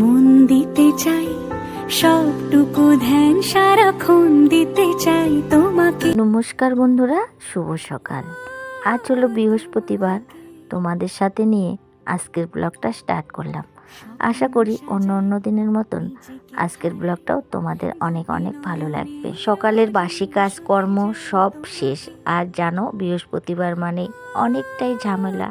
মন দিতে চাই, সবটুকু ধ্যান সারাক্ষণ দিতে চাই তোমাকে। নমস্কার বন্ধুরা, শুভ সকাল। আজ হলো বৃহস্পতিবার, তোমাদের সাথে নিয়ে আজকের ব্লগটা স্টার্ট করলাম। আশা করি অন্য অন্য দিনের মতন আজকের ব্লগটাও তোমাদের অনেক অনেক ভালো লাগবে। সকালের বাসি কাজকর্ম সব শেষ। আর জানো, বৃহস্পতিবার মানে অনেকটাই ঝামেলা,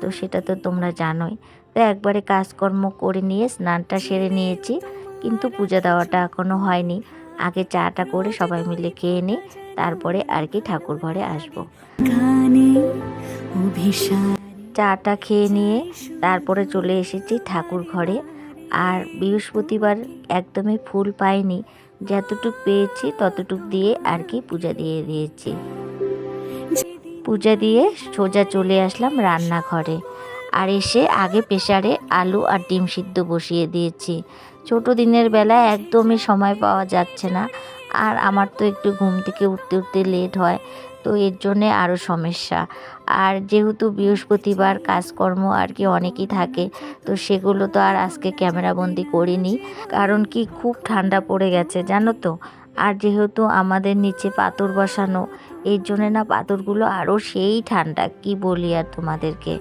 তো সেটা তো তোমরা জানোই। তো একবারে কাজকর্ম করে নিয়ে স্নানটা সেরে নিয়েছি কিন্তু পূজা দেওয়াটা এখনও হয়নি। আগে চাটা করে সবাই মিলে খেয়ে নিই তারপরে আর কি ঠাকুর ঘরে আসব। চাটা খেয়ে নিয়ে তারপরে চলে এসেছি ঠাকুর ঘরে। আর বৃহস্পতিবার একদমই ফুল পাইনি যতটুক পেয়েছি ততটুক দিয়ে আর কি পূজা দিয়ে দিয়েছি। পূজা দিয়ে সোজা চলে আসলাম রান্নাঘরে। আর এসে আগে প্রেসারে আলু আর ডিম সিদ্ধ বসিয়ে দিয়েছি। ছোট দিনের বেলা একদমই সময় পাওয়া যাচ্ছে না। আর আমার তো একটু ঘুম থেকে উঠতে উঠতে লেট হয়, তো এর জন্যে আরও সমস্যা। আর যেহেতু বৃহস্পতিবার কাজকর্ম আর কি অনেকই থাকে, তো সেগুলো তো আর আজকে ক্যামেরাবন্দি করিনি। কারণ কি খুব ঠান্ডা পড়ে গেছে, জানো তো? আর যেহেতু আমাদের নিচে পাথর বসানো, এর জন্যে না পাথরগুলো আরও সেই ঠান্ডা, কি বলি আর তোমাদেরকে?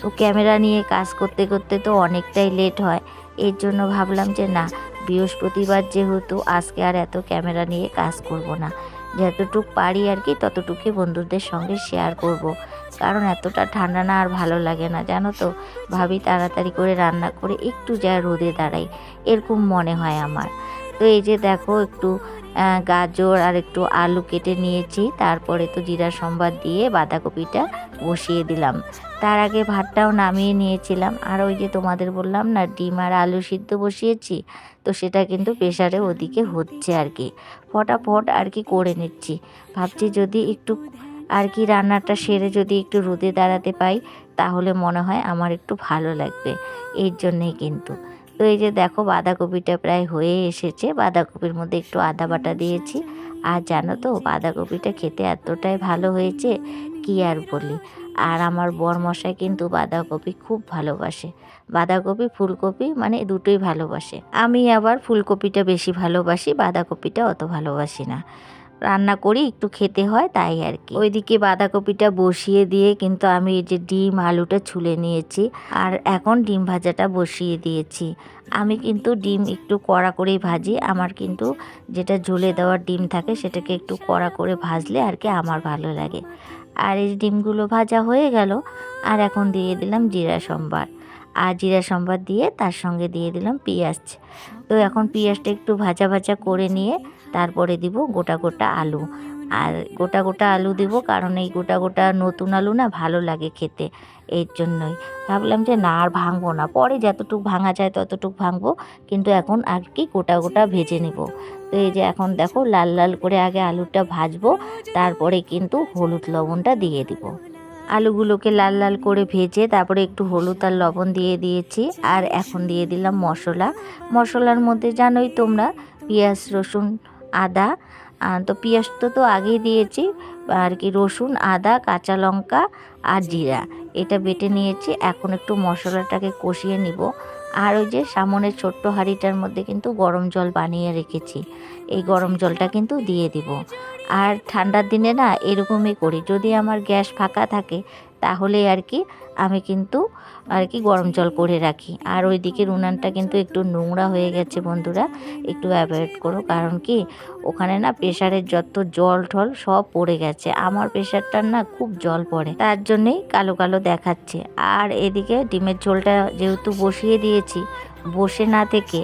তো ক্যামেরা নিয়ে কাজ করতে করতে তো অনেকটাই লেট হয়। এর জন্য ভাবলাম যে না, বৃহস্পতিবার যেহেতু আজকে আর এত ক্যামেরা নিয়ে কাজ করব না। যতটুক পারি আর কি, ততটুকুই বন্ধুদের সঙ্গে শেয়ার করব। কারণ এতটা ঠান্ডা না আর ভালো লাগে না, জানো তো? ভাবি তাড়াতাড়ি করে রান্না করে একটু যা রোদে দাঁড়াই, এরকম মনে হয় আমার। তো এই যে দেখো একটু গাজর আর একটু আলু কেটে নিয়েছি। তারপরে তো জিরা সম্বাদ দিয়ে বাঁধাকপিটা বসিয়ে দিলাম। তার আগে ভাতটাও নামিয়ে নিয়েছিলাম। আর ওই যে তোমাদের বললাম না, ডিম আর আলু সিদ্ধ বসিয়েছি, তো সেটা কিন্তু প্রেশারে ওদিকে হচ্ছে আর কি। ফটাফট আর কি করে নিচ্ছি। ভাবছি যদি একটু আর কি রান্নাটা সেরে যদি একটু রোদে দাঁড়াতে পাই, তাহলে মনে হয় আমার একটু ভালো লাগবে। এর জন্যেই কিন্তু। তো এই যে দেখো বাঁধাকপিটা প্রায় হয়ে এসেছে। বাঁধাকপির মধ্যে একটু আদা বাটা দিয়েছি। আর জানো তো, বাঁধাকপিটা খেতে এতটাই ভালো হয়েছে, কি আর বলি। আর আমার বরমশাই কিন্তু বাঁধাকপি খুব ভালোবাসে। বাঁধাকপি, ফুলকপি মানে দুটোই ভালোবাসে। আমি আবার ফুলকপিটা বেশি ভালোবাসি, বাঁধাকপিটা অত ভালোবাসি না। রান্না করি, একটু খেতে হয়, তাই আর কি ওইদিকে বাঁধাকপিটা বসিয়ে দিয়ে কিন্তু আমি এই যে ডিম, আলুটা ছুলে নিয়েছি আর এখন ডিম ভাজাটা বসিয়ে দিয়েছি। আমি কিন্তু ডিম একটু কড়া করেই ভাজি, আমার কিন্তু যেটা ঝুলে দেওয়ার ডিম থাকে সেটাকে একটু কড়া করে ভাজলে আর কি আমার ভালো লাগে। আর এই ডিমগুলো ভাজা হয়ে গেল, আর এখন দিয়ে দিলাম জিরা সম্বার। আর জিরা সম্বার দিয়ে তার সঙ্গে দিয়ে দিলাম পেঁয়াজ। তো এখন পেঁয়াজটা একটু ভাজা ভাজা করে নিয়ে তারপরে দিব গোটা গোটা আলু। আর গোটা গোটা আলু দিব কারণ এই গোটা গোটা নতুন আলু না ভালো লাগে খেতে এর জন্যই। ভাবলাম যে না আর ভাঙবো না, পরে যতটুক ভাঙা যায় ততটুকু ভাঙবো, কিন্তু এখন আর কি গোটা গোটা ভেজে নেব। তো এই যে এখন দেখো লাল লাল করে আগে আলুটা ভাজবো, তারপরে কিন্তু হলুদ লবণটা দিয়ে দিব। আলুগুলোকে লাল লাল করে ভেজে তারপরে একটু হলুদ আর লবণ দিয়ে দিয়েছি। আর এখন দিয়ে দিলাম মশলা। মশলার মধ্যে জানোই তোমরা, পেঁয়াজ, রসুন, আদা। তো পেঁয়াজ তো তো আগেই দিয়েছি। আর কি রসুন, আদা, কাঁচা লঙ্কা আর জিরা। এটা বেটে নিয়েছি। এখন একটু মশলাটাকে কষিয়ে নিব। আর ওই যে সামনের ছোট্ট হাঁড়িটার মধ্যে কিন্তু গরম জল বানিয়ে রেখেছি। এই গরম জলটা কিন্তু দিয়ে দিব। আর ঠান্ডার দিনে না এরকমই করি। যদি আমার গ্যাস ফাঁকা থাকে, তাহলে আর কি আমি কিন্তু আর কি গরম জল করে রাখি। আর ওই দিকের উনানটা কিন্তু একটু নোংরা হয়ে গেছে বন্ধুরা, একটু অ্যাভয়েড করো। কারণ কি, ওখানে না প্রেশারের যত জল ঠল সব পড়ে গেছে। আমার প্রেশারটার না খুব জল পড়ে, তার জন্যেই কালো কালো দেখাচ্ছে। আর এদিকে ডিমের ঝোলটা যেহেতু বসিয়ে দিয়েছি, বসে না থেকে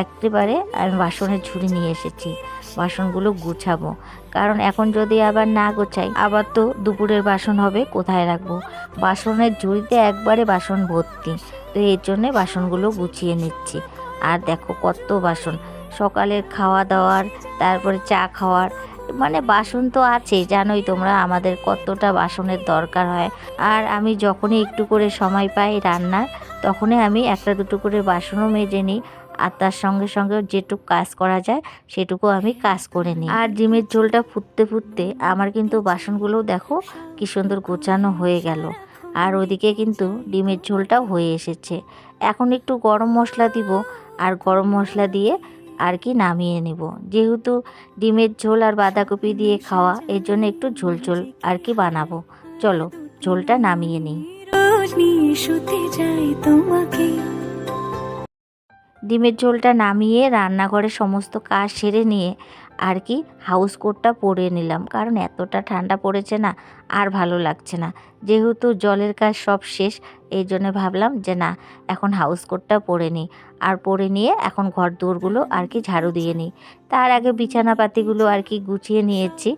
একেবারে আমি বাসনের ঝুড়ি নিয়ে এসেছি। বাসনগুলো গুছাবো। কারণ এখন যদি আবার না গোছাই, আবার তো দুপুরের বাসন হবে, কোথায় রাখব? বাসনের ঝুড়িতে একবারে বাসন ভর্তি। তো এর জন্যে বাসনগুলো গুছিয়ে নিচ্ছি। আর দেখো কত বাসন। সকালের খাওয়া দাওয়ার, তারপরে চা খাওয়ার মানে বাসন তো আছেই জানোই তোমরা আমাদের কতটা বাসনের দরকার হয়। আর আমি যখনই একটু করে সময় পাই রান্নার, তখনই আমি একটা দুটো করে বাসনও মেজে নিই। আর তার সঙ্গে সঙ্গে যেটুকু কাজ করা যায়, সেটুকু আমি কাজ করে নিই। আর ডিমের ঝোলটা ফুটতে ফুটতে আমার কিন্তু বাসনগুলো দেখো কি সুন্দর গোছানো হয়ে গেল। আর ওদিকে কিন্তু ডিমের ঝোলটাও হয়ে এসেছে। এখন একটু গরম মশলা দিব আর গরম মশলা দিয়ে আর কি নামিয়ে নেব। যেহেতু ডিমের ঝোল আর বাঁধাকপি দিয়ে খাওয়া, এর জন্য একটু ঝোল ঝোল আর কি বানাবো। চলো, ঝোলটা নামিয়ে নিই। তোমাকে। ডিমের ঝোলটা নামিয়ে রান্নাঘরে সমস্ত কাজ সেরে নিয়ে আর কি হাউস কোটটা পরে নিলাম। কারণ এতটা ঠান্ডা পড়েছে না, আর ভালো লাগছে না। যেহেতু জলের কাজ সব শেষ, এই জন্য ভাবলাম যে না, এখন হাউস কোটটা পরে নিই। আর পরে নিয়ে এখন ঘর দৌড়গুলো আর কি ঝাড়ু দিয়ে নিই। তার আগে বিছানাপাতিগুলো আর কি গুছিয়ে নিয়েছি,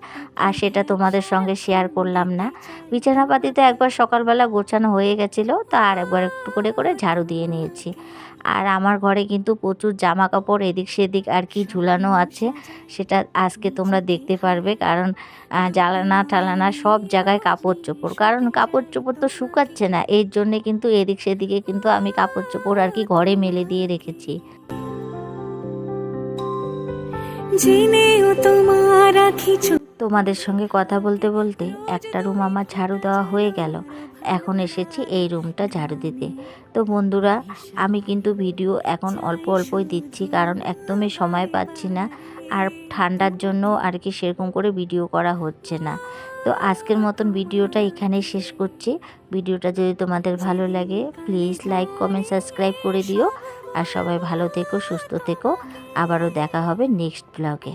আর সেটা তোমাদের সঙ্গে শেয়ার করলাম না। বিছানাপাতি তো একবার সকালবেলা গোছানো হয়ে গেছিল, তো আর একবার একটু করে করে ঝাড়ু দিয়ে নিয়েছি। আর আমার ঘরে কিন্তু প্রচুর জামা কাপড় এদিক সেদিক আর কি ঝুলানো আছে, সেটা আজকে তোমরা দেখতে পারবে। কারণ জ্বালানা ঠালানা সব জায়গায় কাপড় চোপড়। কারণ কাপড় চোপড় তো শুকাচ্ছে না। এর জন্যে কিন্তু এদিক সেদিকে কিন্তু আমি কাপড় চোপড় আর কি ঘরে মেলে দিয়ে রেখেছি। জেনেও তোমার রাখি তোমাদের সঙ্গে কথা বলতে বলতে একটা রুম আমার ঝাড়ু দেওয়া হয়ে গেল। এখন এসেছি এই রুমটা ঝাড়ু দিতে। তো বন্ধুরা, আমি কিন্তু ভিডিও এখন অল্প অল্পই দিচ্ছি কারণ একদমই সময় পাচ্ছি না আর ঠান্ডার জন্য আর কি সেরকম করে ভিডিও করা হচ্ছে না। তো আজকের মতন ভিডিওটা এখানেই শেষ করছি। ভিডিওটা যদি তোমাদের ভালো লাগে প্লিজ লাইক কমেন্ট সাবস্ক্রাইব করে দিও। আর সবাই ভালো থেকো, সুস্থ থেকো। আবারও দেখা হবে নেক্সট ব্লগে